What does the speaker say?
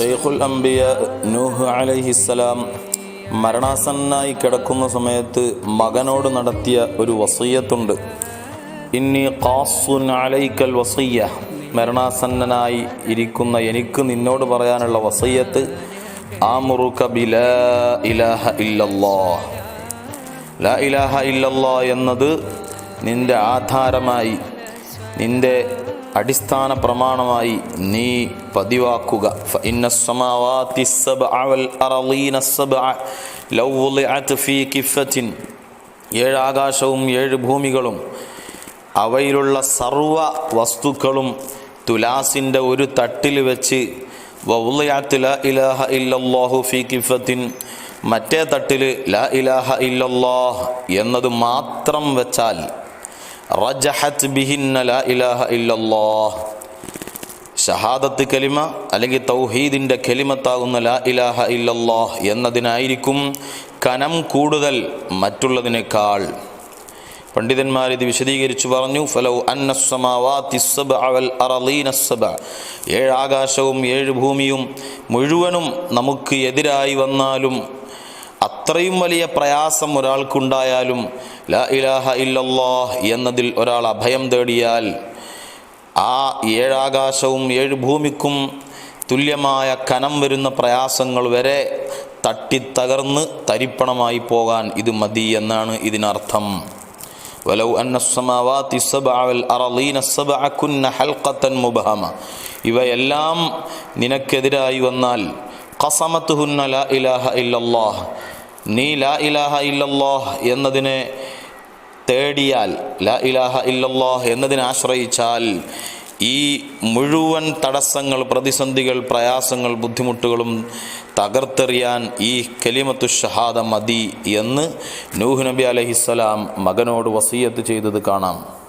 ഷെയ്ഖുൽ അംബിയ നൂഹ് അലൈഹിസ്സലാം മരണാസന്നായി കിടക്കുന്ന സമയത്ത് മകനോട് നടത്തിയ ഒരു വസീയത്തുണ്ട്. ഇന്നി ഖാസുൻ അലൈക്കൽ വസയ്യ മരണാസന്നനായി ഇരിക്കുന്ന എനിക്ക് നിന്നോട് പറയാനുള്ള വസയ്യത്ത് ആമുറുക ബിലാ ഇലാഹ ഇല്ലല്ലാഹ്. ലാ ഇലാഹ ഇല്ലല്ലാ എന്നത് നിന്റെ ആധാരമായി നിന്റെ അടിസ്ഥാന പ്രമാണമായി നീ പതിവാക്കുക. ഏഴ് ആകാശവും ഏഴ് ഭൂമികളും അവയിലുള്ള സർവ വസ്തുക്കളും തുലാസിന്റെ ഒരു തട്ടിൽ വെച്ച് ഇലാഹ ഇല്ലല്ലാഹു കിഫത്തിൻ മറ്റേ തട്ടിൽ ല ഇലാഹ ഇല്ലല്ലാഹ് എന്നത് മാത്രം വെച്ചാൽ റജഹത്ത് ബിഹിന്ന ലാ ഇലാഹ ഇല്ലല്ലാഹ്. ഷഹാദത്ത് കലിമ അല്ലെങ്കിൽ തൗഹീദിന്റെ കലിമത്താകുന്ന ലാ ഇലാഹ ഇല്ലല്ലാഹ് എന്നതിനായിരിക്കും കനം കൂടുതൽ മറ്റുള്ളതിനേക്കാൾ. പണ്ഡിതന്മാർ ഇത് വിശദീകരിച്ചു പറഞ്ഞു ഫലൗ ഏഴ് ആകാശവും ഏഴ് ഭൂമിയും മുഴുവനും നമുക്ക് എതിരായി വന്നാലും അത്രയും വലിയ പ്രയാസം ഒരാൾക്കുണ്ടായാലും ലാ ഇലാഹ ഇല്ലല്ലോ എന്നതിൽ ഒരാൾ അഭയം തേടിയാൽ ആ ഏഴാകാശവും ഏഴ് ഭൂമിക്കും തുല്യമായ കനം വരുന്ന പ്രയാസങ്ങൾ വരെ തട്ടിത്തകർന്ന് തരിപ്പണമായി പോകാൻ ഇത് മതി എന്നാണ് ഇതിനർത്ഥം. വലൗ സബഅൽ മുബഹമ. ഇവയെല്ലാം നിനക്കെതിരായി വന്നാൽ ലാ ഇലാഹ ഇല്ലല്ലാഹ് നീ ലാ ഇലാഹ ഇല്ലല്ലാഹ് എന്നതിനെ തേടിയാൽ ലാ ഇലാഹ ഇല്ലല്ലാഹ് എന്നതിനെ ആശ്രയിച്ചാൽ ഈ മുഴുവൻ തടസ്സങ്ങൾ പ്രതിസന്ധികൾ പ്രയാസങ്ങൾ ബുദ്ധിമുട്ടുകളും തകർത്തെറിയാൻ ഈ കലിമത്തു ഷഹാദ മതി എന്ന് നൂഹ് നബി അലഹിസ്സലാം മകനോട് വസീയത്ത് ചെയ്തത് കാണാം.